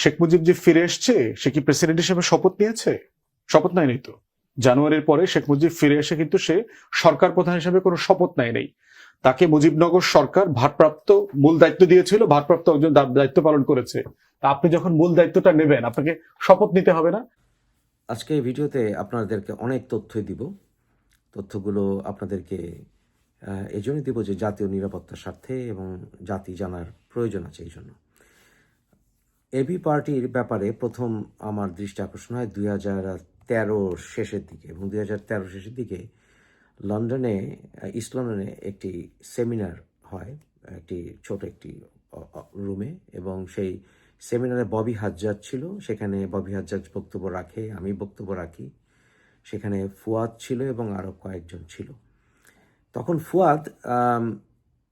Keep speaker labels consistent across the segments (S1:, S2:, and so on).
S1: শেখ মুজিব যে ফিরে এসছে, সে কি প্রেসিডেন্ট হিসেবে শপথ নিয়েছে? শপথ নেয়নি তো। জানুয়ারির পরে শেখ মুজিব ফিরে এসে কিন্তু সে সরকার প্রধান হিসেবে কোনো শপথ নেয় নেই। তাকে মুজিবনগর সরকার ভারপ্রাপ্ত মূল দায়িত্ব দিয়েছিল, ভারপ্রাপ্ত একজন দায়িত্ব পালন করেছে। তা আপনি যখন মূল দায়িত্বটা নেবেন, আপনাকে শপথ নিতে হবে না?
S2: আজকে এই ভিডিওতে আপনাদেরকে অনেক তথ্যই দিব। তথ্যগুলো আপনাদেরকে এই জন্যই দিব যে জাতীয় নিরাপত্তার স্বার্থে এবং জাতি জানার প্রয়োজন আছে এই জন্য। এবি পার্টির ব্যাপারে প্রথম আমার দৃষ্টি আকর্ষণ হয় দুই হাজার তেরো শেষের দিকে এবং দুই হাজার তেরো শেষের দিকে লন্ডনে ইস্ট লন্ডনে একটি সেমিনার হয়, একটি ছোট একটি রুমে এবং সেই সেমিনারে ববি হাজ্জাজ ছিল। সেখানে ববি হাজ্জাজ বক্তব্য রাখে, আমি বক্তব্য রাখি। সেখানে ফুয়াদ ছিল এবং আরও কয়েকজন ছিল। তখন ফুয়াদ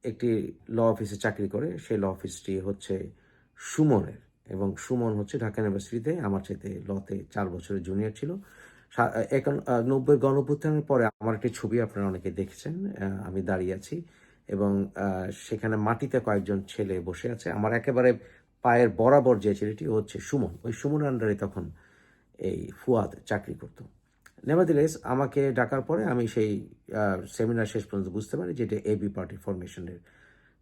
S2: একটি ল অফিসে চাকরি করে। সেই ল অফিসটি হচ্ছে সুমনের। এবং সুমন হচ্ছে ঢাকা ইউনিভার্সিটিতে, আমার চাইতে লতে চার বছরের জুনিয়র ছিল। এখন নব্বই গণঅভ্যুত্থানের পরে আমার একটি ছবি আপনারা অনেকে দেখেছেন আমি দাঁড়িয়ে আছি এবং সেখানে মাটিতে কয়েকজন ছেলে বসে আছে। আমার একেবারে পায়ের বরাবর যে ছেলেটি হচ্ছে সুমন। ওই সুমন আন্ডারে তখন এই ফুয়াদ চাকরি করতো। নেভারদিলেস আমাকে ডাকার পরে আমি সেই সেমিনার শেষ পর্যন্ত বুঝতে পারি যে এটা এবি পার্টি ফরমেশনের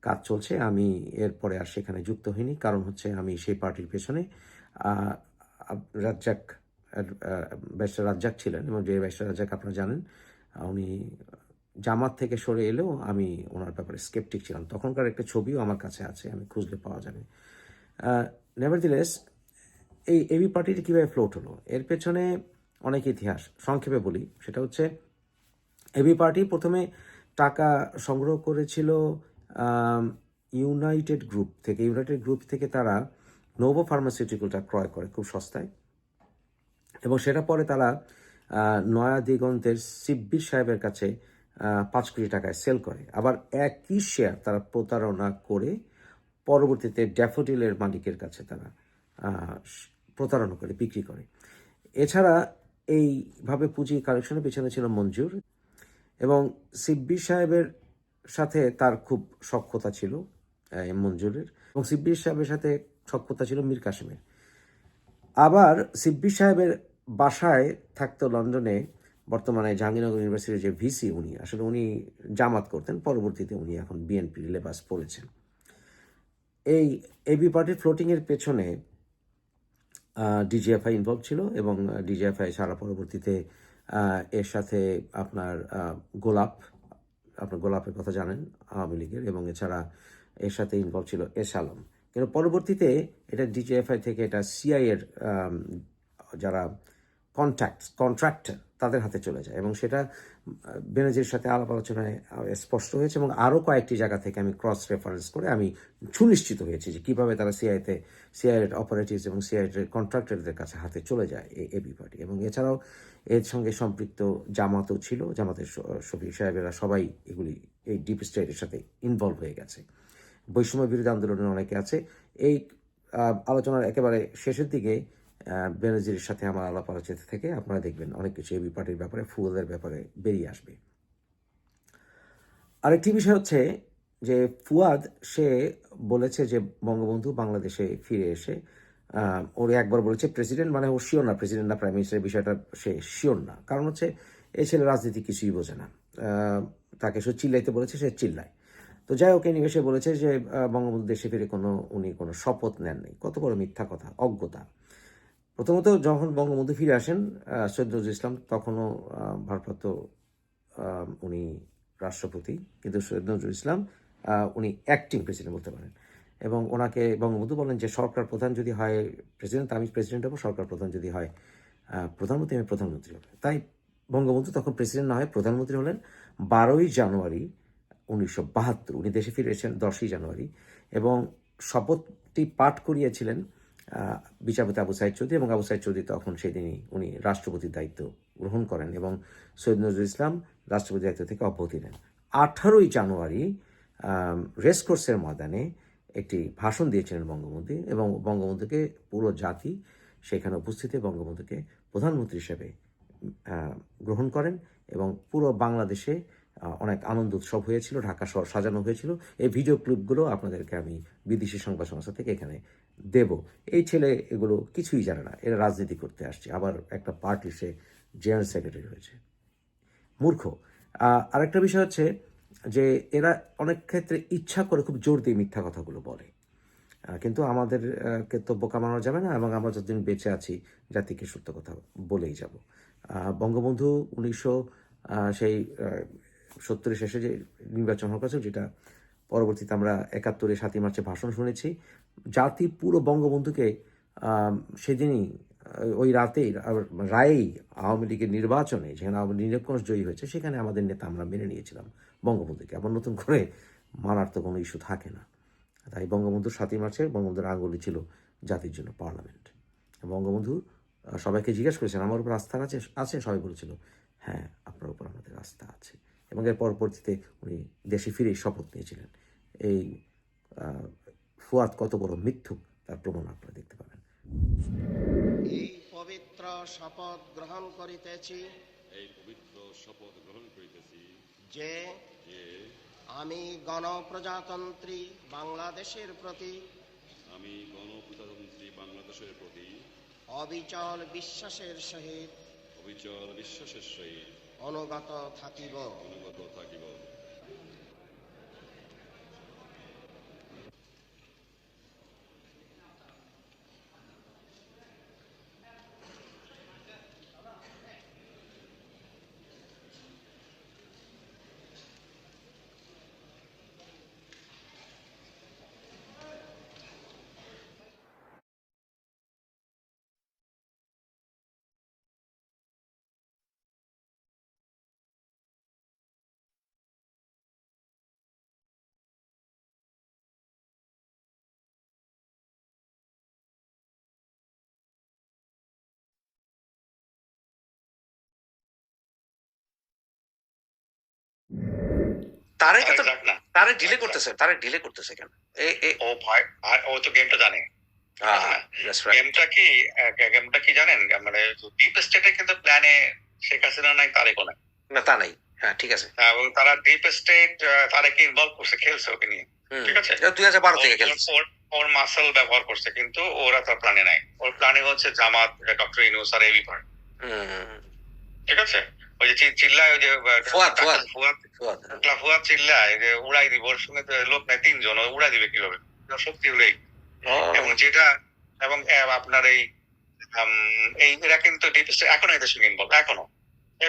S2: কাজ চলছে। আমি এরপরে আর সেখানে যুক্ত হইনি। কারণ হচ্ছে আমি সেই পার্টির পেছনে রাজ্জাক ব্যারিস্টার রাজ্জাক ছিলেন এবং যে ব্যারিস্টার রাজ্জাক আপনারা জানেন, উনি জামাত থেকে সরে এলেও আমি ওনার ব্যাপারে স্কেপটিক ছিলাম। তখনকার একটা ছবিও আমার কাছে আছে, আমি খুঁজলে পাওয়া যাবে। নেভারদিলেস এই এবি পার্টিটি কীভাবে ফ্লোট হলো? এর পেছনে অনেক ইতিহাস। সংক্ষেপে বলি, সেটা হচ্ছে এবি পার্টি প্রথমে টাকা সংগ্রহ করেছিল ইউনাইটেড গ্রুপ থেকে ইউনাইটেড গ্রুপ থেকে তারা নোভো ফার্মাসিউটিক্যালটা ক্রয় করে খুব সস্তায়। এবং সেটা পরে তারা নয়া দিগন্তের সিব্বির সাহেবের কাছে পাঁচ কোটি টাকায় সেল করে। আবার একই শেয়ার তারা প্রতারণা করে পরবর্তীতে ড্যাফোডিলের মালিকের কাছে তারা প্রতারণা করে, বিক্রি করে। এছাড়া এইভাবে পুঁজি কালেকশনের পিছনে ছিল মঞ্জুর। এবং সিব্বির সাহেবের সাথে তার খুব সক্ষতা ছিল মঞ্জুরের। এবং সিব্বির সাহেবের সাথে সক্ষতা ছিল মীর কাসিমের। আবার সিব্বির সাহেবের বাসায় থাকতো লন্ডনে বর্তমানে জাহাঙ্গীরনগর ইউনিভার্সিটির যে ভিসি উনি, আসলে উনি জামাত করতেন, পরবর্তীতে উনি এখন বিএনপি লেবাস পড়েছেন। এই এবি পার্টির ফ্লোটিংয়ের পেছনে ডিজিএফআই ইনভলভ ছিল এবং ডিজিএফআই সারা পরবর্তীতে এর সাথে আপনার গোলাপ আপনার গোলাপের কথা জানেন, আওয়ামী লীগের, এবং এছাড়া এর সাথে ইনভলভ ছিল এস আলম। কিন্তু পরবর্তীতে এটা ডিজিএফআই থেকে এটা সিআইয়ের যারা কন্ট্যাক্ট কন্ট্রাক্টর তাদের হাতে চলে যায়। এবং সেটা বেনাজির সাথে আলাপ আলোচনায় স্পষ্ট হয়েছে এবং আরও কয়েকটি জায়গা থেকে আমি ক্রস রেফারেন্স করে আমি সুনিশ্চিত হয়েছি যে কীভাবে তারা সিআইতে সিআই এর অপারেটিভস এবং সিআই কন্ট্রাক্টরদের কাছে হাতে চলে যায় এই এবি পার্টি এবং এছাড়াও এর সঙ্গে সম্পৃক্ত জামাতও ছিল, জামাতের শ- শফিক সাহেবেরা সবাই এগুলি, এই ডিপ স্টেটের সাথে ইনভলভ হয়ে গেছে। বৈষম্য বিরোধী আন্দোলনের অনেকে আছে। এই আলোচনার একেবারে শেষের দিকে বেনজিরের সাথে আমার আলাপ আলোচনা থেকে আপনারা দেখবেন অনেক কিছু এবি পার্টির ব্যাপারে, ফুয়েলের ব্যাপারে বেরিয়ে আসবে। আরেকটি বিষয় হচ্ছে যে ফুয়াদ, সে বলেছে যে বঙ্গবন্ধু বাংলাদেশে ফিরে এসে ওর একবার বলেছে প্রেসিডেন্ট মানে ও শিওর না, প্রেসিডেন্ট না, প্রাইম মিনিস্টারের বিষয়টা সে শিওর না। কারণ হচ্ছে এই ছেলে রাজনীতি কিছুই বোঝে না। তাকে সে চিল্লাইতে বলেছে, সে চিল্লায়। তো যাই হোক সে বলেছে যে বঙ্গবন্ধু দেশে ফিরে কোনো, উনি কোনো শপথ নেননি। কত বড় মিথ্যা কথা, অজ্ঞতা। প্রথমত যখন বঙ্গবন্ধু ফিরে আসেন সৈয়দ নজরুল ইসলাম, তখনও ভারপ্রাপ্ত উনি রাষ্ট্রপতি। কিন্তু সৈয়দ নজরুল ইসলাম উনি অ্যাক্টিং প্রেসিডেন্ট বলতে পারেন। এবং ওনাকে বঙ্গবন্ধু বলেন যে, সরকার প্রধান যদি হয় প্রেসিডেন্ট আমি প্রেসিডেন্ট হব, সরকার প্রধান যদি হয় প্রধানমন্ত্রী, আমি প্রধানমন্ত্রী হব। তাই বঙ্গবন্ধু তখন প্রেসিডেন্ট না হয় প্রধানমন্ত্রী হলেন বারোই জানুয়ারি উনিশশো বাহাত্তর। উনি দেশে ফিরে এসেছেন দশই জানুয়ারি। এবং শপথটি পাঠ করিয়েছিলেন বিচারপতি আবু সাইদ চৌধুরী এবং আবু সাইদ চৌধুরী তখন সেদিনই উনি রাষ্ট্রপতির দায়িত্ব গ্রহণ করেন এবং সৈয়দ নজরুল ইসলাম রাষ্ট্রপতির দায়িত্ব থেকে অব্যাহতি নেন। আঠারোই জানুয়ারি রেসকোর্সের ময়দানে একটি ভাষণ দিয়েছিলেন বঙ্গবন্ধু এবং বঙ্গবন্ধুকে পুরো জাতি সেখানে উপস্থিতি বঙ্গবন্ধুকে প্রধানমন্ত্রী হিসেবে গ্রহণ করেন এবং পুরো বাংলাদেশে অনেক আনন্দ উৎসব হয়েছিল ঢাকা শহর সাজানো হয়েছিল। এই ভিডিও ক্লিপগুলো আপনাদেরকে আমি বিদেশি সংবাদ সংস্থা থেকে এখানে দেব। এই ছেলে এগুলো কিছুই জানে না এরা রাজনীতি করতে আসছে। আবার একটা পার্টি সে জেনারেল সেক্রেটারি হয়েছে। মূর্খ। আরেকটা বিষয় হচ্ছে যে এরা অনেক ক্ষেত্রে ইচ্ছা করে খুব জোর দিয়ে মিথ্যা কথাগুলো বলে। কিন্তু আমাদের আহ, কে তো বোকা মানানো যাবে না এবং আমরা যতদিন বেঁচে আছি জাতিকে সত্য কথা বলেই যাব। বঙ্গবন্ধু উনিশশো সেই সত্তরের শেষে যে নির্বাচন হওয়ার কথা যেটা পরবর্তীতে আমরা একাত্তরে সাতই মার্চে ভাষণ শুনেছি, জাতি পুরো বঙ্গবন্ধুকে সেদিনই ওই রাতেই রায়েই আওয়ামী লীগের নির্বাচনে যেখানে আওয়ামী নিরঙ্কুশ জয়ী হয়েছে, সেখানে আমাদের নেতা আমরা মেনে নিয়েছিলাম বঙ্গবন্ধুকে। আবার নতুন করে মানার তো কোনো ইস্যু থাকে না। তাই বঙ্গবন্ধুর সাতই মার্চে বঙ্গবন্ধুর আঙ্গুলি ছিল জাতির জন্য পার্লামেন্ট। বঙ্গবন্ধু সবাইকে জিজ্ঞেস করেছেন, আমার উপর আস্থা আছে? আছে, সবাই বলেছিল হ্যাঁ আপনার উপর আমাদের আস্থা আছে। এবং এর পরবর্তীতে উনি দেশে ফিরে শপথ নিয়েছিলেন। এই ফুয়াদ কত বড় মিথ্যুক তার প্রমাণ আপনারা দেখতে পাবেন।
S3: এই পবিত্র শপথ গ্রহণ করিতেছি।
S4: এই পবিত্র শপথ গ্রহণ করিতেছি।
S3: যে আমি গণপ্রজাতন্ত্রী বাংলাদেশের প্রতি
S4: আমি গণপ্রজাতন্ত্রী বাংলাদেশের প্রতি
S3: অবিচল বিশ্বাসের সহিত
S4: অবিচল বিশ্বাসের সহিত
S3: অনুগত থাকিব
S4: অনুগত থাকিব
S5: তারে কত
S6: Exact না।
S5: তারে ডিলে করতেছে তারে ডিলে করতেছে কেন? এ
S6: ও ভয় আর ও তো গেমটা জানে. গেমটা কি গেমটা কি জানেন? মানে ডিপ স্টেটে কিন্তু প্ল্যানে শেখ হাসিনা নাই তারেকও নাই।
S5: না তা নাই। হ্যাঁ ঠিক আছে।
S6: এবং তারা ডিপ স্টেট তারেকে ইনভলভ করছে খেলছে ওকে নিয়ে। ঠিক আছে।
S5: দুই হাজার বারো থেকে
S6: ওর- ওর- মাসেল ব্যবহার করছে কিন্তু ওরা তার প্ল্যানে নাই। ওর প্ল্যানে হচ্ছে জামাত ডক্টর ইনুস আর এবি ঠিক আছে? ওই যে চিল্লায় ওই যে
S5: ফুয়াদ, ফুয়াদ।
S6: ফুয়াদ চিল্লায় যে উড়াই দিব ওর সঙ্গে লোক নেয় তিনজন উড়াই দিবে কীভাবে শক্তি হলেই এবং যেটা এবং আপনার এই এই এরা কিন্তু ডিপ এখনও এদের সঙ্গে ইনভলভ এখনও আর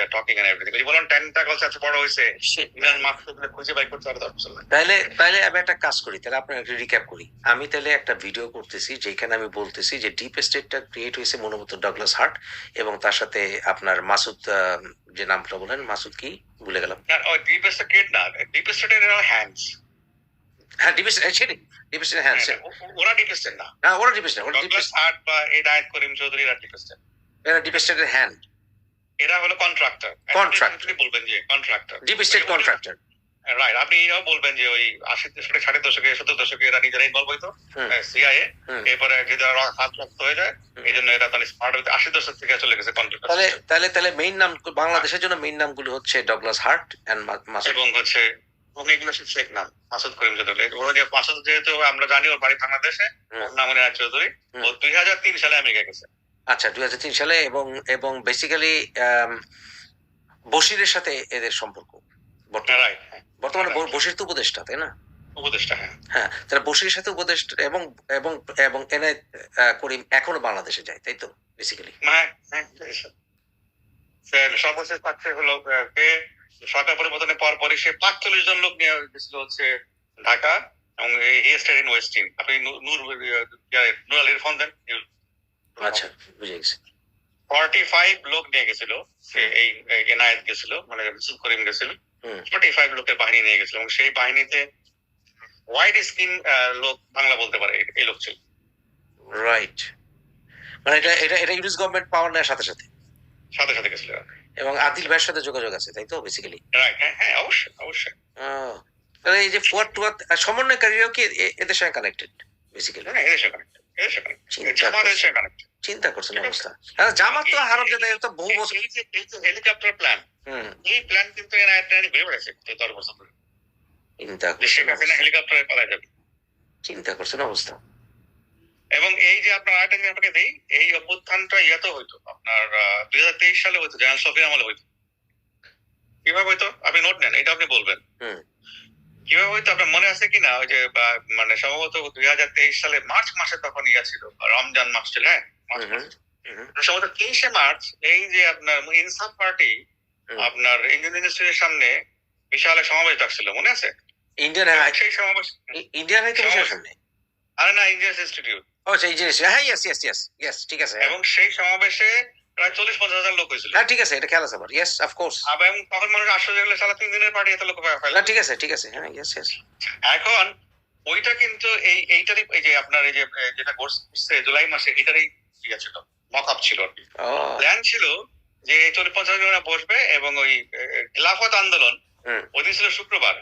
S6: আর টকিং এন্ড এভরিথিং যে বলুন টেন্টাকলস এত বড়
S5: man.
S6: খুঁজে বাই করতে পারে দরকার নাই।
S5: তাইলে তাইলে আমি একটা কাজ করি তাহলে আপনার একটা রিক্যাপ করি। আমি তাহলে একটা ভিডিও করতেছি যেখানে আমি বলতেছি যে ডিপ স্টেটটা ক্রিয়েট হয়েছে মনোমত ডাগলাস হার্ট এবং তার সাথে আপনার মাসুদ যে নামটা বলেন মাসুদ কি? ভুলে গেলাম।
S6: না ওই ডিপ স্টেট না ডিপ স্টেটের হ্যান্ডস
S5: হ্যাঁ ডিপ স্টেট সেটাই ডিপ স্টেট হ্যাঁ সে-
S6: ওরা ডিপ স্টেট না।
S5: না ওরা ডিপ স্টেট ওরা ডিপ
S6: ডগলাস হার্ট বা এই করিম চৌধুরী এরা ডিপ স্টেট
S5: এরা ডিপ স্টেটের হ্যান্ড
S6: এরা হলো কন্ট্রাক্টর
S5: Contractor.
S6: বলবেন যে contractor
S5: deep state contractor
S6: right আপনি বলবেন যে ওই আশি দশকে ষাটের দশকে সত্তর দশকে এরা নিজেরা ইনভলভ হইতো। সিআইএ এরপরে যদি হাত রক্ত হয়ে যায় এই জন্য এরা তাহলে স্মার্ট হইতে আশি দশক থেকে চলে গেছে কন্ট্রাক্টর
S5: তাহলে তাহলে তাহলে মেইন নাম বাংলাদেশের জন্য মেইন নামগুলো হচ্ছে ডগলাস হার্ট এন্ড মাসুদ
S6: এবং হচ্ছে এবং এগুলো ফেক নাম মাসুদ করিম চৌধুরী ওরা যে মাসুদ যেহেতু আমরা জানি ওর বাড়ি বাংলাদেশে। ওর নাম চৌধুরী। ও দুই হাজার তিন সালে আমেরিকা গেছে।
S5: আচ্ছা দুই হাজার তিন সালে এবং এবং বেসিক্যালি বশিরের সাথে এদের সম্পর্ক বর্তমানে। বশির তো উপদেষ্টা তাই না?
S6: উপদেশটা হ্যাঁ।
S5: হ্যাঁ তাহলে বশিরের সাথে উপদেষ্টা এবং এবং এবং এনে করিম এখনও বাংলাদেশে যায় তাই তো বেসিক্যালি
S6: হ্যাঁ হ্যাঁ সর্বশেষ পাচ্ছে হলো সরকার পরিবর্তনের পর পরই সে পাঁচচল্লিশ জন লোক নিয়ে গেছিল হচ্ছে ঢাকা এবং হিয়েস্টার ইন ওয়েস্টিন আপনি নূর নূর ইয়ে, নূর আলীর ফোন দেন
S5: আচ্ছা বুঝে গেছি।
S6: ফর্টি ফাইভ লোক নিয়ে গেছিল এই এনায়েত গেছিল মানে মিসুল করিম গেছিল। ফর্টি ফাইভ লোকের বাহিনী নিয়ে গেছিল এবং সেই বাহিনীতে হোয়াইট স্কিন লোক বাংলা বলতে পারে এই- লোক ছিল।
S5: রাইট মানে এটা এটা এটা ইউনিস গভর্নমেন্ট পাওয়ার নেওয়ার সাথে সাথে।
S6: সাথে সাথে গেছিল
S5: এবং আদিল ভাইয়ের সাথে যোগাযোগ আছে তাই তো বেসিক্যালি
S6: রাইট হ্যাঁ হ্যাঁ অবশ্যই অবশ্যই।
S5: এই যে ফুয়ার টুয়ার সমন্বয়কারীরাও কি এদের সঙ্গে কানেক্টেড বেসিক্যালি
S6: হ্যাঁ এদের সাথে সাথে connected।
S5: চিন্তা করছেন। অবস্থা। হ্যাঁ জামাত তো হারাম যেতে তো বহু বছর
S6: এই যে- এই যে হেলিকপ্টার প্ল্যান এই প্ল্যান কিন্তু এরা একটা বেড়াচ্ছে গত দশ বছর ধরে।
S5: চিন্তা করছেন
S6: হেলিকপ্টারে পালা যাবে।
S5: চিন্তা করছেন অবস্থা।
S6: এবং এই যে আপনার আরেকটা জিনিস আপনাকে দিই এই অভ্যুত্থানটা ইয়াতে হইতো। আপনার দুই হাজার তেইশ সালে হইতো জেনারেল শফির আমলে হইতো। কীভাবে হইতো? আপনি নোট নেন এটা আপনি বলবেন।
S5: হুম।
S6: কীভাবে হইতো আপনার মনে আছে কিনা? ওই যে মানে সম্ভবত দুই হাজার তেইশ সালে মার্চ মাসে তখন ইয়া ছিল রমজান মাস ছিল হ্যাঁ? সম্ভবত তেইশে মার্চ এই যে আপনার ইনসাফ পার্টি আপনার ইন্ডিয়ান ইনস্টিটিউটের সামনে বিশাল সমাবেশ ডাকছিল মনে আছে?
S5: ইন্ডিয়ান
S6: সেই সমাবেশ
S5: ইন্ডিয়ান সামনে?
S6: আরে না ইন্ডিয়ান ইনস্টিটিউট।
S5: ও হ্যাঁ ইয়েস ইয়েস ইয়েস ইয়েস ঠিক আছে।
S6: এবং সেই সমাবেশে প্রায় চল্লিশ পঞ্চাশ হাজার লোক হয়েছিল।
S5: হ্যাঁ ঠিক আছে এটা খেয়াল আছে আমার। ইয়েস অফকোর্স
S6: এবং তখন মানুষ আশ্চর্য হলো সারা তিন দিনের পার্টি এত লোক
S5: না ঠিক আছে ঠিক আছে। হ্যাঁ ইয়েস ইয়েস
S6: এখন ওইটা কিন্তু এই এইটারই এই যে আপনার এই যে যেটা জুলাই মাসে এটারই ইয়ে ছিল মক আপ ছিল আর কি। প্ল্যান ছিল যে চল্লিশ পঞ্চাশ বসবে এবং ওই খিলাফত আন্দোলন। ওই দিন ছিল শুক্রবার।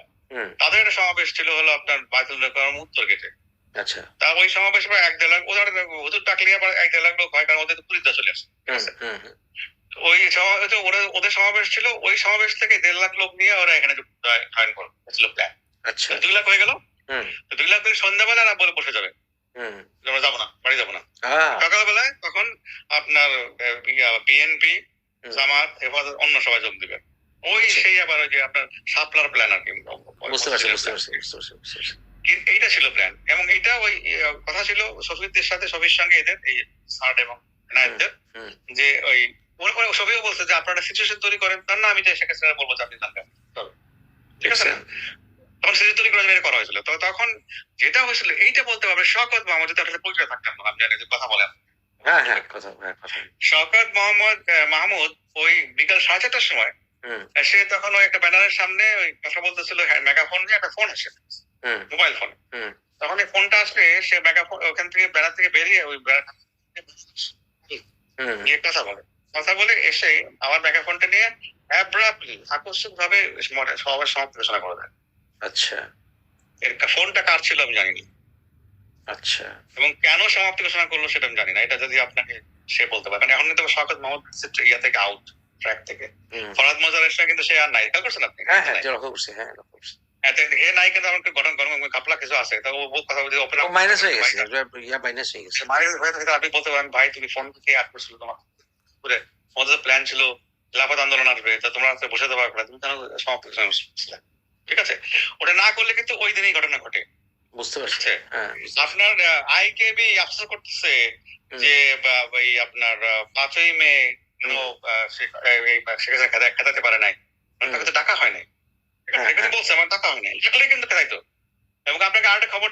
S6: তাদের একটা সমাবেশ ছিল হলো আপনার বাইতুল উত্তর গেটে।
S5: আচ্ছা।
S6: তা ওই সমাবেশ প্রায় এক দেড় লাখ ওদের হুজুর ডাকলে আবার এক দেড় লাখ লোক হয় কারণ ওদের তো পুলিশ চলে আসে। ঠিক আছে? ওই সমাবেশে ওরা ওদের সমাবেশ ছিল ওই সমাবেশ থেকে দেড় লাখ লোক নিয়ে ওরা এখানে জয়েন করল ছিল প্ল্যান
S5: আচ্ছা।
S6: দুই লাখ হয়ে গেল? দুই লাখ থেকে সন্ধ্যাবেলা না বলে বসে যাবে। আমরা যাব না বাড়ি যাব না। সকালবেলায় তখন আপনার বিএনপি। জামাত হেফাজত অন্য সবাই যোগ দিবে। ওই
S5: আচ্ছা।
S6: সেই আবার ওই যে আপনার সাপলার প্ল্যান আর কি।
S5: বুঝতে পারছি বুঝতে পারছি বুঝতে
S6: এইটা ছিল প্ল্যান এবং এইটা ওই কথা ছিল শফিকদের সাথে শফির সঙ্গে এদের এই সার্ট এবং নায়কদের যে ওই ওরা শফিও বলছে যে আপনারা সিচুয়েশন তৈরি করেন। তার না আমি যে শেখ হাসিনা বলব যে আপনি জানবেন ঠিক আছে? তখন সিচুয়েশন তৈরি করা হয়েছিল। তো তখন যেটা হয়েছিল এইটা বলতে পারবে শকত মাহমুদ যদি আপনার পরিচয় থাকতেন না, আমি জানি যে কথা বলেন
S5: হ্যাঁ হ্যাঁ হ্যাঁ
S6: শওকত মোহাম্মদ মাহমুদ ওই বিকাল সাড়ে চারটার সময় সে তখন ওই একটা ব্যানারের সামনে ওই কথা বলতেছিল হ্যাঁ মেগাফোন নিয়ে একটা ফোন আসে। Mobile
S5: phone.
S6: তখন এই ফোনটা আসলে সে মেগাফোন ওখান থেকে ব্যানার থেকে বেরিয়ে ওই কথা বলে। কথা বলে এসে আমার মেগাফোনটা নিয়ে অ্যাব্রাপ্টলি আকস্মিক ভাবে সবার সমাপ্তি ঘোষণা করে দেয়।
S5: আচ্ছা।
S6: ফোনটা কার ছিল আমি জানি না।
S5: আচ্ছা।
S6: এবং কেন সমাপ্তি ঘোষণা করল সেটা আমি জানি না। এটা যদি আপনাকে সে বলতে পারে। কারণ এখন কিন্তু শওকত মোহাম্মদ ইয়া থেকে আউট ট্র্যাক থেকে। ফরাদ মজারের সঙ্গে কিন্তু সে আর নাই। খেয়াল করছেন আপনি?
S5: হ্যাঁ হ্যাঁ লক্ষ্য করছি। হ্যাঁ লক্ষ্য করছি।
S6: হে নাই কিন্তু আমাকে গরম গরম কাপলা কিছু আছে। তা ও ও কথা বলতে ওপেন
S5: মাইনাস হয়ে গেছে ইয়া মাইনাস হয়ে গেছে।
S6: মাইনাস হয়ে থাকে আপনি বলতে পারেন ভাই তুমি ফোন থেকে আট করছিল তোমার বুঝলে আমাদের প্ল্যান ছিল লাফাত আন্দোলন আসবে তা তোমরা আজকে বসে দেওয়া পারবে তুমি কেন সমাপ্ত ঠিক আছে? ওটা না করলে কিন্তু ওই দিনই ঘটনা ঘটে।
S5: বুঝতে পারছি। হ্যাঁ।
S6: আপনার আইকেবি আফসোস করতেছে যে ওই আপনার পাঁচই মে শেখ হাসিনা খেদাতে পারে নাই। টাকা হয় নাই ঠিক আছে?
S5: হ্যাঁ,
S6: সেখানে বলছে আমার টাকা হয় নাই কিন্তু খাইতো এবং আপনাকে আরেকটা খবর